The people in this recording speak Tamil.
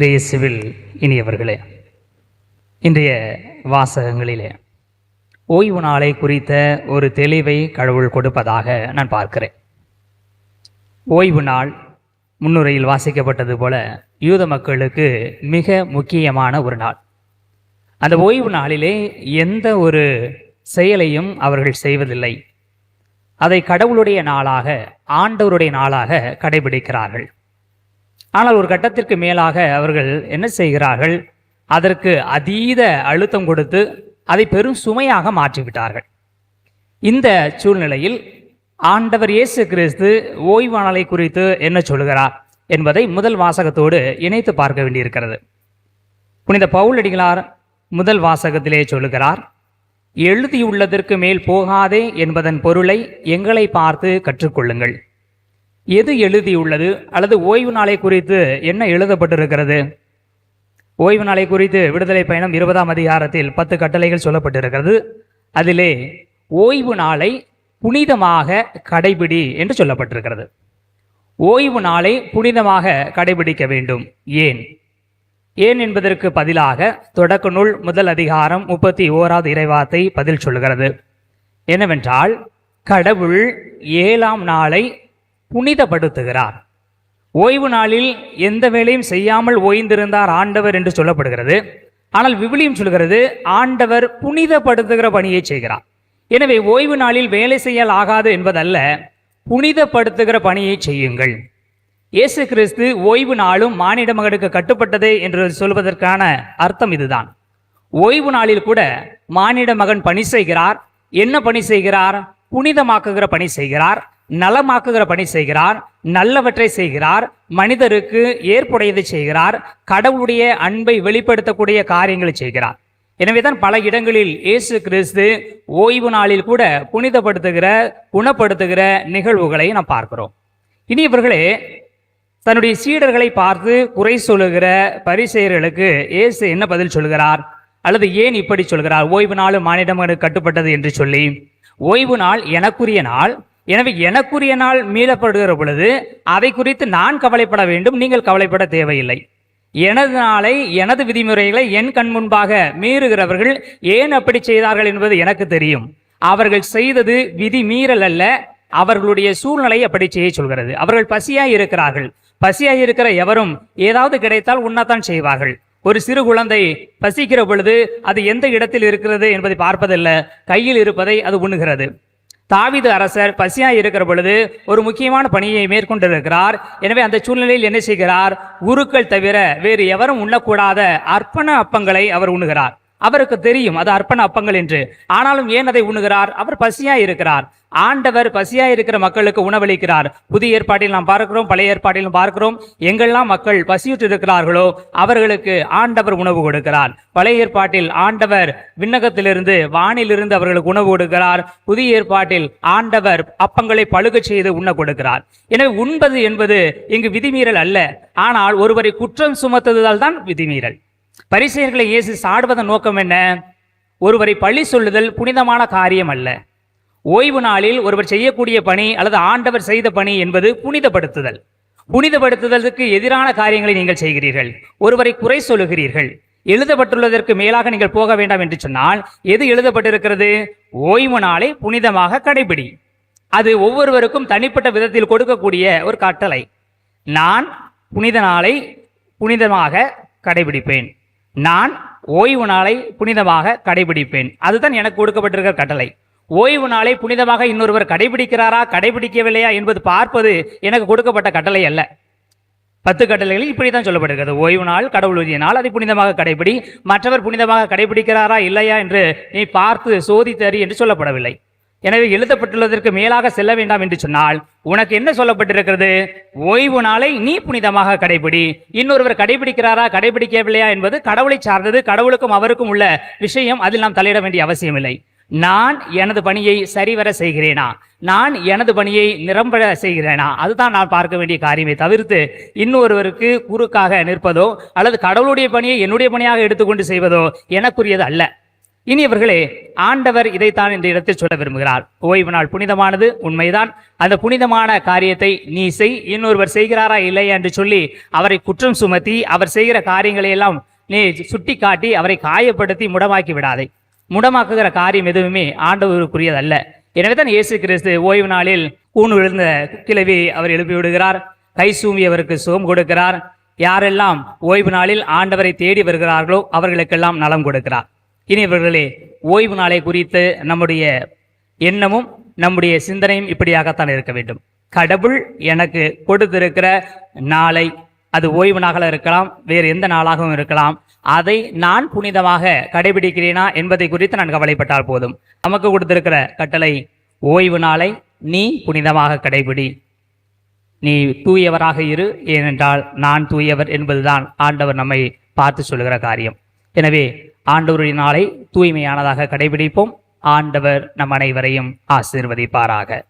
கிரேசுவில் இனியவர்களே இன்றைய வாசகங்களிலே ஓய்வு நாளை குறித்த ஒரு தெளிவை கடவுள் கொடுப்பதாக நான் பார்க்கிறேன். ஓய்வு நாள் முன்னுரையில் வாசிக்கப்பட்டது போல யூத மக்களுக்கு மிக முக்கியமான ஒரு நாள். அந்த ஓய்வு நாளிலே எந்த ஒரு செயலையும் அவர்கள் செய்வதில்லை. அதை கடவுளுடைய நாளாக ஆண்டவருடைய நாளாக கடைபிடிக்கிறார்கள். ஆனால் ஒரு கட்டத்திற்கு மேலாக அவர்கள் என்ன செய்கிறார்கள்? அதற்கு அதீத அழுத்தம் கொடுத்து அதை பெரும் சுமையாக மாற்றிவிட்டார்கள். இந்த சூழ்நிலையில் ஆண்டவர் இயேசு கிறிஸ்து ஓய்வு நாளை குறித்து என்ன சொல்கிறார் என்பதை முதல் வாசகத்தோடு இணைத்து பார்க்க வேண்டியிருக்கிறது. புனித பவுலடிகளார் முதல் வாசகத்திலே சொல்லுகிறார் எழுதியுள்ளதற்கு மேல் போகாதே என்பதன் பொருளை எங்களை பார்த்து கற்றுக்கொள்ளுங்கள். எது எழுதியுள்ளது அல்லது ஓய்வு நாளை குறித்து என்ன எழுதப்பட்டிருக்கிறது? ஓய்வு நாளை குறித்து விடுதலை பயணம் இருபதாம் அதிகாரத்தில் பத்து கட்டளைகள் சொல்லப்பட்டிருக்கிறது. அதிலே ஓய்வு நாளை புனிதமாக கடைபிடி என்று சொல்லப்பட்டிருக்கிறது. ஓய்வு நாளை புனிதமாக கடைபிடிக்க வேண்டும். ஏன்? ஏன் என்பதற்கு பதிலாக தொடக்க நூல் முதல் அதிகாரம் முப்பத்தி ஓராவது இறைவாத்தை பதில் சொல்கிறது. என்னவென்றால் கடவுள் ஏழாம் நாளை புனிதப்படுத்துகிறார். ஓய்வு நாளில் எந்த வேலையும் செய்யாமல் ஓய்ந்திருந்தார் ஆண்டவர் என்று சொல்லப்படுகிறது. ஆனால் விவிலியம் சொல்கிறது ஆண்டவர் புனிதப்படுத்துகிற பணியை செய்கிறார். எனவே ஓய்வு நாளில் வேலை செய்யல் ஆகாது என்பதல்ல புனிதப்படுத்துகிற பணியை செய்யுங்கள். இயேசு கிறிஸ்து ஓய்வு நாளும் மானிட மகனுக்கு கட்டுப்பட்டதே என்று சொல்வதற்கான அர்த்தம் இதுதான். ஓய்வு நாளில் கூட மானிட மகன் பணி செய்கிறார் என்ன பணி செய்கிறார்? புனிதமாக்குகிற பணி செய்கிறார். நலமாக்குகிற பணி செய்கிறார் நல்லவற்றை செய்கிறார் மனிதருக்கு ஏற்புடையதை செய்கிறார் கடவுளுடைய அன்பை வெளிப்படுத்தக்கூடிய காரியங்களை செய்கிறார். எனவேதான் பல இடங்களில் இயேசு கிறிஸ்து ஓய்வு நாளில் கூட புனிதப்படுத்துகிற குணப்படுத்துகிற நிகழ்வுகளை நாம் பார்க்கிறோம். இனி இவர்களே தன்னுடைய சீடர்களை பார்த்து குறை சொல்லுகிற பரிசெயர்களுக்கு இயேசு என்ன பதில் சொல்கிறார்? அல்லது ஏன் இப்படி சொல்கிறார்? ஓய்வு நாள் மானிடம் கட்டுப்பட்டது என்று சொல்லி ஓய்வு நாள் எனக்குரிய நாள் எனவே எனக்குரிய நாள் மீளப்படுகிற பொழுது அதை குறித்து நான் கவலைப்பட வேண்டும் நீங்கள் கவலைப்பட தேவையில்லை. எனது நாளை எனது விதிமுறைகளை என் கண் முன்பாக மீறுகிறவர்கள் ஏன் அப்படி செய்தார்கள் என்பது எனக்கு தெரியும். அவர்கள் செய்தது விதி மீறல் அல்ல அவர்களுடைய சூழ்நிலை அப்படி செய்ய சொல்கிறது. அவர்கள் பசியாய் இருக்கிறார்கள். பசியாய் இருக்கிற எவரும் ஏதாவது கிடைத்தால் உண்ணத்தான் செய்வார்கள். ஒரு சிறு குழந்தை பசிக்கிற பொழுது அது எந்த இடத்தில் இருக்கிறது என்பதை பார்ப்பதல்ல கையில் இருப்பதை அது உண்ணுகிறது. தாவித அரசர் பசியா இருக்கிற பொழுது ஒரு முக்கியமான பணியை மேற்கொண்டிருக்கிறார். எனவே அந்த சூழ்நிலையில் என்ன செய்கிறார்? குருக்கள் தவிர வேறு எவரும் உண்ணக்கூடாத அர்ப்பண அப்பங்களை அவர் உண்ணுகிறார். அவருக்கு தெரியும் அது அர்ப்பண அப்பங்கள் என்று. ஆனாலும் ஏன் அதை உண்ணுகிறார்? அவர் பசியாய் இருக்கிறார். ஆண்டவர் பசியாய் இருக்கிற மக்களுக்கு உணவளிக்கிறார். புதிய ஏற்பாட்டில் நாம் பார்க்கிறோம் பழைய ஏற்பாட்டிலும் பார்க்கிறோம். எங்கெல்லாம் மக்கள் பசியுற்று இருக்கிறார்களோ அவர்களுக்கு ஆண்டவர் உணவு கொடுக்கிறார். பழைய ஏற்பாட்டில் ஆண்டவர் விண்ணகத்திலிருந்து வானிலிருந்து அவர்களுக்கு உணவு கொடுக்கிறார். புதிய ஏற்பாட்டில் ஆண்டவர் அப்பங்களை பழுக செய்து உண்ண கொடுக்கிறார். எனவே உண்பது என்பது இங்கு விதிமீறல் அல்ல. ஆனால் ஒருவரை குற்றம் சுமத்துதல் தான் விதிமீறல். பரிசெயர்களை இயேசு சாடுவதன் நோக்கம் என்ன? ஒருவரை பழி சொல்லுதல் புனிதமான காரியம் அல்ல. ஓய்வு நாளில் ஒருவர் செய்யக்கூடிய பணி அல்லது ஆண்டவர் செய்த பணி என்பது புனிதப்படுத்துதல். புனிதப்படுத்துதலுக்கு எதிரான காரியங்களை நீங்கள் செய்கிறீர்கள். ஒருவரை குறை சொல்லுகிறீர்கள். எழுதப்பட்டுள்ளதற்கு மேலாக நீங்கள் போக வேண்டாம் என்று சொன்னால் எது எழுதப்பட்டிருக்கிறது? ஓய்வு நாளை புனிதமாக கடைபிடி. அது ஒவ்வொருவருக்கும் தனிப்பட்ட விதத்தில் கொடுக்கக்கூடிய ஒரு கட்டளை. நான் புனித நாளை புனிதமாக கடைபிடிப்பேன். நான் ஓய்வு நாளை புனிதமாக கடைபிடிப்பேன். அதுதான் எனக்கு கொடுக்கப்பட்டிருக்கிற கட்டளை. ஓய்வு நாளை புனிதமாக இன்னொருவர் கடைபிடிக்கிறாரா கடைபிடிக்கவில்லையா என்பது பார்ப்பது எனக்கு கொடுக்கப்பட்ட கட்டளை அல்ல. பத்து கட்டளைகளில் இப்படி தான் சொல்லப்படுகிறது ஓய்வு நாள் கடவுள் உரிய நாள் அதை புனிதமாக கடைபிடி. மற்றவர் புனிதமாக கடைபிடிக்கிறாரா இல்லையா என்று நீ பார்த்து சோதித்தறி என்று சொல்லப்படவில்லை. எனவே எழுதப்பட்டுள்ளதற்கு மேலாக செல்ல வேண்டாம் என்று சொன்னால் உனக்கு என்ன சொல்லப்பட்டிருக்கிறது? ஓய்வு நாளை நீ புனிதமாக கடைபிடி. இன்னொருவர் கடைபிடிக்கிறாரா கடைபிடிக்கவில்லையா என்பது கடவுளை சார்ந்தது கடவுளுக்கும் அவருக்கும் உள்ள விஷயம் அதில் நாம் தலையிட வேண்டிய அவசியமில்லை. நான் எனது பணியை சரிவர செய்கிறேனா? நான் எனது பணியை நிரம்பட செய்கிறேனா? அதுதான் நான் பார்க்க வேண்டிய காரியமே தவிர்த்து இன்னொருவருக்கு குறுக்காக நிற்பதோ அல்லது கடவுளுடைய பணியை என்னுடைய பணியாக எடுத்துக்கொண்டு செய்வதோ எனக்குரியது அல்ல. இனியவர்களே ஆண்டவர் இதைத்தான் இந்த இடத்தில் சொல்ல விரும்புகிறார். ஓய்வு நாள் புனிதமானது உண்மைதான். அந்த புனிதமான காரியத்தை நீ செய் இன்னொருவர் செய்கிறாரா இல்லை என்று சொல்லி அவரை குற்றம் சுமத்தி அவர் செய்கிற காரியங்களை எல்லாம் நீ சுட்டி காட்டி அவரை காயப்படுத்தி முடமாக்கி விடாதே. முடமாக்குகிற காரியம் எதுவுமே ஆண்டவருக்குரியதல்ல. எனவே தான் இயேசு கிறிஸ்து ஓய்வு நாளில் ஊன் விழுந்த கிழவி அவர் எழுப்பி விடுகிறார். கை சூம்பியவருக்கு சுகம் கொடுக்கிறார். யாரெல்லாம் ஓய்வு நாளில் ஆண்டவரை தேடி வருகிறார்களோ அவர்களுக்கெல்லாம் நலம் கொடுக்கிறார். இனியவர்களே ஓய்வு நாளை குறித்து நம்முடைய எண்ணமும் நம்முடைய சிந்தனையும் இப்படியாகத்தான் இருக்க வேண்டும். கடவுள் எனக்கு கொடுத்திருக்கிற நாளை அது ஓய்வு நாளாக இருக்கலாம் வேறு எந்த நாளாகவும் இருக்கலாம். அதை நான் புனிதமாக கடைபிடிக்கிறேனா என்பதை குறித்து நான் கவலைப்பட்டால் போதும். நமக்கு கொடுத்திருக்கிற கட்டளை ஓய்வு நாளை நீ புனிதமாக கடைபிடி. நீ தூயவராக இரு ஏனென்றால் நான் தூயவர் என்பதுதான் ஆண்டவர் நம்மை பார்த்து சொல்லுகிற காரியம். எனவே ஆண்டவருடைய நாளை தூய்மையானதாக கடைபிடிப்போம். ஆண்டவர் நம் அனைவரையும் ஆசீர்வதிப்பாராக.